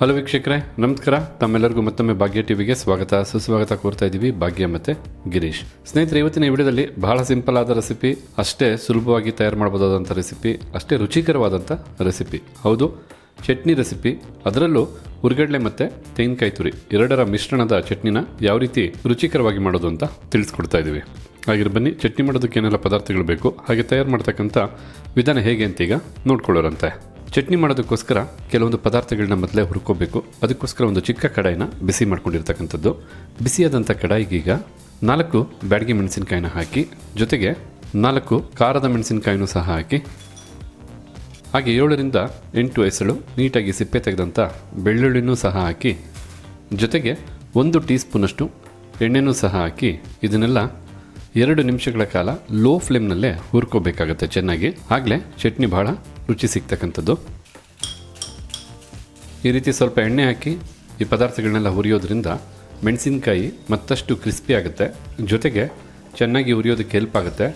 Hello ವೀಕ್ಷಕರೇ, ನಮಸ್ಕಾರ. ತಮ್ಮೆಲ್ಲರಿಗೂ ಮತ್ತೊಮ್ಮೆ ಭಾಗ್ಯ ಟಿವಿಗೆ ಸ್ವಾಗತ. ಸುಸ್ವಾಗತ ಕೋರ್ತಾ ಇದ್ದೀವಿ ಭಾಗ್ಯ ಮತ್ತೆ ಗಿರೀಶ್. ಸ್ನೇಹಿತರೆ, ಇವತ್ತಿನ ವಿಡಿಯೋದಲ್ಲಿ ಬಹಳ ಸಿಂಪಲ್ ಆದ ರೆಸಿಪಿ, ಅಷ್ಟೇ ಸುಲಭವಾಗಿ ತಯಾರು ಮಾಡಬಹುದಾದಂಥ ರೆಸಿಪಿ, ಅಷ್ಟೇ ರುಚಿಕರವಾದಂಥ ರೆಸಿಪಿ. ಹೌದು, ಚಟ್ನಿ ರೆಸಿಪಿ. ಅದರಲ್ಲೂ ಹುರ್ಗಡ್ಲೆ ಮತ್ತು ತೆಂಗಿನಕಾಯಿ ತುರಿ, ಎರಡರ ಮಿಶ್ರಣದ ಚಟ್ನಿನ ಯಾವ ರೀತಿ ರುಚಿಕರವಾಗಿ ಮಾಡೋದು ಅಂತ ತಿಳಿಸ್ಕೊಡ್ತಾ ಇದ್ದೀವಿ. ಹಾಗೆ ಬನ್ನಿ, ಚಟ್ನಿ ಮಾಡೋದಕ್ಕೆ ಏನೆಲ್ಲ ಪದಾರ್ಥಗಳು ಬೇಕು, ಹಾಗೆ ತಯಾರು ಮಾಡ್ತಕ್ಕಂಥ ವಿಧಾನ ಹೇಗೆ ಅಂತ ಈಗ ನೋಡ್ಕೊಳ್ಳೋರಂತೆ. ಚಟ್ನಿ ಮಾಡೋದಕ್ಕೋಸ್ಕರ ಕೆಲವೊಂದು ಪದಾರ್ಥಗಳನ್ನ ಮೊದಲೇ ಹುರ್ಕೋಬೇಕು. ಅದಕ್ಕೋಸ್ಕರ ಒಂದು ಚಿಕ್ಕ ಕಡಾಯಿನ ಬಿಸಿ ಮಾಡ್ಕೊಂಡಿರ್ತಕ್ಕಂಥದ್ದು. ಬಿಸಿಯಾದಂಥ ಕಡಾಯಿಗೀಗ ನಾಲ್ಕು ಬ್ಯಾಡಗಿ ಮೆಣಸಿನಕಾಯಿನ ಹಾಕಿ, ಜೊತೆಗೆ ನಾಲ್ಕು ಖಾರದ ಮೆಣಸಿನಕಾಯಿನೂ ಸಹ ಹಾಕಿ, ಹಾಗೆ ಏಳರಿಂದ ಎಂಟು ಹೆಸಳು ನೀಟಾಗಿ ಸಿಪ್ಪೆ ತೆಗೆದಂಥ ಬೆಳ್ಳುಳ್ಳಿನೂ ಸಹ ಹಾಕಿ, ಜೊತೆಗೆ ಒಂದು ಟೀ ಸ್ಪೂನಷ್ಟು ಎಣ್ಣೆನೂ ಸಹ ಹಾಕಿ, ಇದನ್ನೆಲ್ಲ ಎರಡು ನಿಮಿಷಗಳ ಕಾಲ ಲೋ ಫ್ಲೇಮ್ನಲ್ಲೇ ಹುರ್ಕೋಬೇಕಾಗುತ್ತೆ ಚೆನ್ನಾಗಿ. ಆಗಲೇ ಚಟ್ನಿ ಭಾಳ ರುಚಿ ಸಿಗ್ತಕ್ಕಂಥದ್ದು. ಈ ರೀತಿ ಸ್ವಲ್ಪ ಎಣ್ಣೆ ಹಾಕಿ ಈ ಪದಾರ್ಥಗಳನ್ನೆಲ್ಲ ಹುರಿಯೋದ್ರಿಂದ ಮೆಣಸಿನಕಾಯಿ ಮತ್ತಷ್ಟು ಕ್ರಿಸ್ಪಿ ಆಗುತ್ತೆ. ಜೊತೆಗೆ ಚೆನ್ನಾಗಿ ಉರಿಯೋದಕ್ಕೆ ಹೆಲ್ಪ್ ಆಗುತ್ತೆ.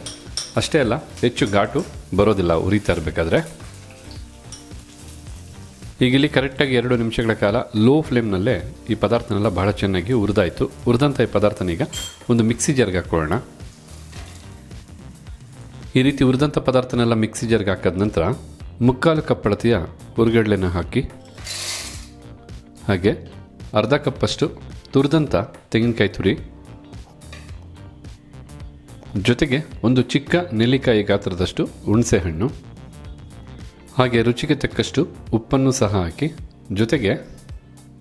ಅಷ್ಟೇ ಅಲ್ಲ, ಹೆಚ್ಚು ಘಾಟು ಬರೋದಿಲ್ಲ ಉರಿತಾ ಇರಬೇಕಾದ್ರೆ. ಈಗ ಇಲ್ಲಿ ಕರೆಕ್ಟಾಗಿ ಎರಡು ನಿಮಿಷಗಳ ಕಾಲ ಲೋ ಫ್ಲೇಮ್ನಲ್ಲೇ ಈ ಪದಾರ್ಥನೆಲ್ಲ ಬಹಳ ಚೆನ್ನಾಗಿ ಹುರಿದಾಯಿತು. ಹುರಿದಂಥ ಈ ಪದಾರ್ಥನ ಈಗ ಒಂದು ಮಿಕ್ಸಿ ಜಾರ್ಗೆ ಹಾಕೊಳ್ಳೋಣ. ಈ ರೀತಿ ಉರಿದಂಥ ಪದಾರ್ಥನೆಲ್ಲ ಮಿಕ್ಸಿ ಜರ್ಗೆ ಹಾಕಿದ ನಂತರ ಮುಕ್ಕಾಲು ಕಪ್ ಅಳತೆಯ ಹುರುಗಡ್ಲೆನ ಹಾಕಿ, ಹಾಗೆ ಅರ್ಧ ಕಪ್ಪಷ್ಟು ತುರಿದಂಥ ತೆಂಗಿನಕಾಯಿ ತುರಿ, ಜೊತೆಗೆ ಒಂದು ಚಿಕ್ಕ ನೆಲ್ಲಿಕಾಯಿ ಗಾತ್ರದಷ್ಟು ಹುಣಸೆ ಹಣ್ಣು ಹಾಗೆ ರುಚಿಗೆ ತಕ್ಕಷ್ಟು ಉಪ್ಪನ್ನು ಸಹ ಹಾಕಿ, ಜೊತೆಗೆ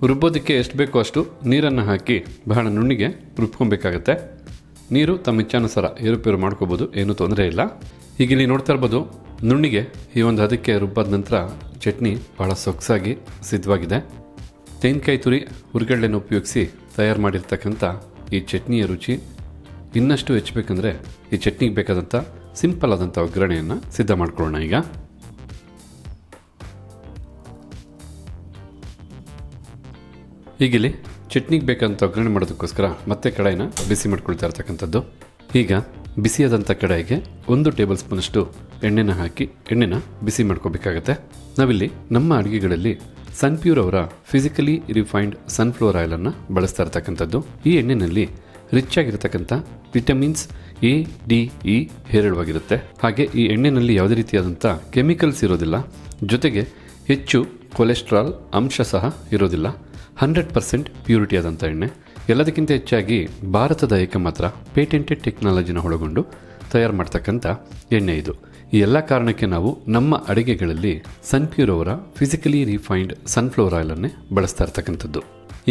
ರುಬ್ಬೋದಕ್ಕೆ ಎಷ್ಟು ಬೇಕೋ ಅಷ್ಟು ನೀರನ್ನು ಹಾಕಿ ಬಹಳ ನುಣ್ಣಿಗೆ ರುಬ್ಕೊಬೇಕಾಗತ್ತೆ. ನೀರು ತಮ್ಮ ಇಚ್ಛಾನುಸಾರ ಏರುಪೇರು ಮಾಡ್ಕೋಬೋದು, ಏನೂ ತೊಂದರೆ ಇಲ್ಲ. ಈಗ ಇಲ್ಲಿ ನೋಡ್ತಾ ಇರ್ಬೋದು, ನುಣ್ಣಿಗೆ ಈ ಒಂದು ಅದಕ್ಕೆ ರುಬ್ಬಾದ ನಂತರ ಚಟ್ನಿ ಬಹಳ ಸೊಗಸಾಗಿ ಸಿದ್ಧವಾಗಿದೆ. ತೆಂಗಿನಕಾಯಿ ತುರಿ ಹುರ್ಗಡ್ಲೆನ ಉಪಯೋಗಿಸಿ ತಯಾರು ಮಾಡಿರ್ತಕ್ಕಂಥ ಈ ಚಟ್ನಿಯ ರುಚಿ ಇನ್ನಷ್ಟು ಹೆಚ್ಚಬೇಕಂದ್ರೆ ಈ ಚಟ್ನಿಗೆ ಬೇಕಾದಂಥ ಸಿಂಪಲ್ ಆದಂಥ ಒಗ್ಗರಣೆಯನ್ನು ಸಿದ್ಧ ಮಾಡ್ಕೊಳ್ಳೋಣ ಈಗ. ಹೀಗಿಲ್ಲಿ ಚಟ್ನಿಗೆ ಬೇಕಂತ ಒಗ್ಗರಣೆ ಮಾಡೋದಕ್ಕೋಸ್ಕರ ಮತ್ತೆ ಕಡಾಯಿನ ಬಿಸಿ ಮಾಡ್ಕೊಳ್ತಾ ಇರ್ತಕ್ಕಂಥದ್ದು. ಈಗ ಬಿಸಿಯಾದಂಥ ಕಡಾಯಿಗೆ ಒಂದು ಟೇಬಲ್ ಸ್ಪೂನಷ್ಟು ಎಣ್ಣೆನ ಹಾಕಿ ಎಣ್ಣೆನ ಬಿಸಿ ಮಾಡ್ಕೋಬೇಕಾಗತ್ತೆ. ನಾವಿಲ್ಲಿ ನಮ್ಮ ಅಡುಗೆಗಳಲ್ಲಿ ಸನ್ಪ್ಯೂರ್ ಅವರ ಫಿಸಿಕಲಿ ರಿಫೈನ್ಡ್ ಸನ್ಫ್ಲವರ್ ಆಯಿಲನ್ನು ಬಳಸ್ತಾ ಇರ್ತಕ್ಕಂಥದ್ದು. ಈ ಎಣ್ಣೆನಲ್ಲಿ ರಿಚ್ ಆಗಿರತಕ್ಕಂಥ ವಿಟಮಿನ್ಸ್ ಎ, ಡಿ, ಇ ಹೇರಳವಾಗಿರುತ್ತೆ. ಹಾಗೆ ಈ ಎಣ್ಣೆನಲ್ಲಿ ಯಾವುದೇ ರೀತಿಯಾದಂಥ ಕೆಮಿಕಲ್ಸ್ ಇರೋದಿಲ್ಲ. ಜೊತೆಗೆ ಹೆಚ್ಚು ಕೊಲೆಸ್ಟ್ರಾಲ್ ಅಂಶ ಸಹ ಇರೋದಿಲ್ಲ. ಹಂಡ್ರೆಡ್ ಪರ್ಸೆಂಟ್ ಪ್ಯೂರಿಟಿ ಆದಂಥ ಎಣ್ಣೆ. ಎಲ್ಲದಕ್ಕಿಂತ ಹೆಚ್ಚಾಗಿ ಭಾರತದ ಏಕಮಾತ್ರ ಪೇಟೆಂಟೆಡ್ ಟೆಕ್ನಾಲಜಿನ ಒಳಗೊಂಡು ತಯಾರು ಮಾಡ್ತಕ್ಕಂಥ ಎಣ್ಣೆ ಇದು. ಈ ಎಲ್ಲ ಕಾರಣಕ್ಕೆ ನಾವು ನಮ್ಮ ಅಡಿಗೆಗಳಲ್ಲಿ ಸನ್ಪ್ಯೂರ್ ಅವರ ಫಿಸಿಕಲಿ ರಿಫೈನ್ಡ್ ಸನ್ಫ್ಲವರ್ ಆಯಿಲನ್ನೇ ಬಳಸ್ತಾ ಇರ್ತಕ್ಕಂಥದ್ದು.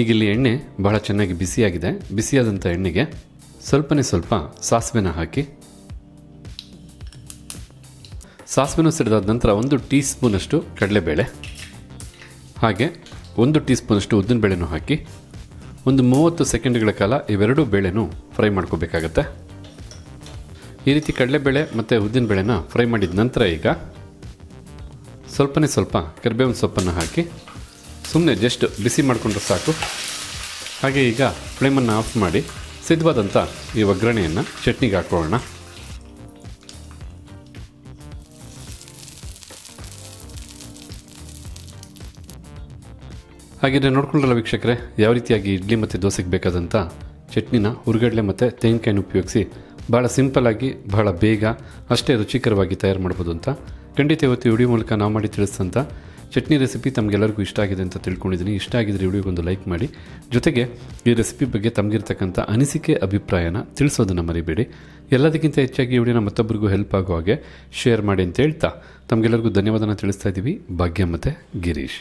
ಈಗ ಇಲ್ಲಿ ಎಣ್ಣೆ ಬಹಳ ಚೆನ್ನಾಗಿ ಬಿಸಿಯಾಗಿದೆ. ಬಿಸಿಯಾದಂಥ ಎಣ್ಣೆಗೆ ಸ್ವಲ್ಪನೇ ಸ್ವಲ್ಪ ಸಾಸಿವೆನ ಹಾಕಿ, ಸಾಸಿವೆನೂ ಸಿಡಿದಾದ ನಂತರ ಒಂದು ಟೀ ಸ್ಪೂನಷ್ಟು ಕಡಲೆಬೇಳೆ, ಹಾಗೆ ಒಂದು ಟೀ ಸ್ಪೂನಷ್ಟು ಉದ್ದಿನಬೇಳೆನೂ ಹಾಕಿ, ಒಂದು ಮೂವತ್ತು ಸೆಕೆಂಡ್ಗಳ ಕಾಲ ಇವೆರಡೂ ಬೇಳೆನೂ ಫ್ರೈ ಮಾಡ್ಕೋಬೇಕಾಗತ್ತೆ. ಈ ರೀತಿ ಕಡಲೆಬೇಳೆ ಮತ್ತು ಉದ್ದಿನಬೇಳೆನ ಫ್ರೈ ಮಾಡಿದ ನಂತರ ಈಗ ಸ್ವಲ್ಪನೇ ಸ್ವಲ್ಪ ಕರಿಬೇವಿನ ಸೊಪ್ಪನ್ನು ಹಾಕಿ ಸುಮ್ಮನೆ ಜಸ್ಟ್ ಬಿಸಿ ಮಾಡಿಕೊಂಡ್ರೆ ಸಾಕು. ಹಾಗೆ ಈಗ ಫ್ಲೇಮನ್ನು ಆಫ್ ಮಾಡಿ, ಸಿದ್ಧವಾದಂಥ ಈ ಒಗ್ಗರಣೆಯನ್ನು ಚಟ್ನಿಗೆ ಹಾಕೊಳ್ಳೋಣ ಹಾಗಿದ್ರೆ ನೋಡ್ಕೊಂಡ್ರಲ್ಲ ವೀಕ್ಷಕರೇ, ಯಾವ ರೀತಿಯಾಗಿ ಇಡ್ಲಿ ಮತ್ತು ದೋಸೆಗೆ ಬೇಕಾದಂಥ ಚಟ್ನಿನ ಹುರ್ಗಡ್ಲೆ ಮತ್ತು ತೆಂಗಿನಕಾಯಿನ ಉಪಯೋಗಿಸಿ ಭಾಳ ಸಿಂಪಲ್ಲಾಗಿ ಬಹಳ ಬೇಗ, ಅಷ್ಟೇ ರುಚಿಕರವಾಗಿ ತಯಾರು ಮಾಡ್ಬೋದು ಅಂತ ಖಂಡಿತ ಇವತ್ತು ವಿಡಿಯೋ ಮೂಲಕ ನಾವು ಮಾಡಿ ತಿಳಿಸಿದಂಥ ಚಟ್ನಿ ರೆಸಿಪಿ ತಮಗೆಲ್ಲರಿಗೂ ಇಷ್ಟ ಆಗಿದೆ ಅಂತ ತಿಳ್ಕೊಂಡಿದ್ದೀನಿ. ಇಷ್ಟ ಆಗಿದ್ರೆ ವಿಡಿಯೋಗೊಂದು ಲೈಕ್ ಮಾಡಿ. ಜೊತೆಗೆ ಈ ರೆಸಿಪಿ ಬಗ್ಗೆ ತಮಗಿರ್ತಕ್ಕಂಥ ಅನಿಸಿಕೆ, ಅಭಿಪ್ರಾಯನ ತಿಳಿಸೋದನ್ನು ಮರಿಬೇಡಿ. ಎಲ್ಲದಕ್ಕಿಂತ ಹೆಚ್ಚಾಗಿ ವಿಡಿಯೋನ ಮತ್ತೊಬ್ಬರಿಗೂ ಹೆಲ್ಪ್ ಆಗೋ ಹಾಗೆ ಶೇರ್ ಮಾಡಿ ಅಂತ ಹೇಳ್ತಾ ತಮಗೆಲ್ಲರಿಗೂ ಧನ್ಯವಾದನ ತಿಳಿಸ್ತಾ ಇದ್ದೀವಿ. ಭಾಗ್ಯ ಮತ್ತು ಗಿರೀಶ್.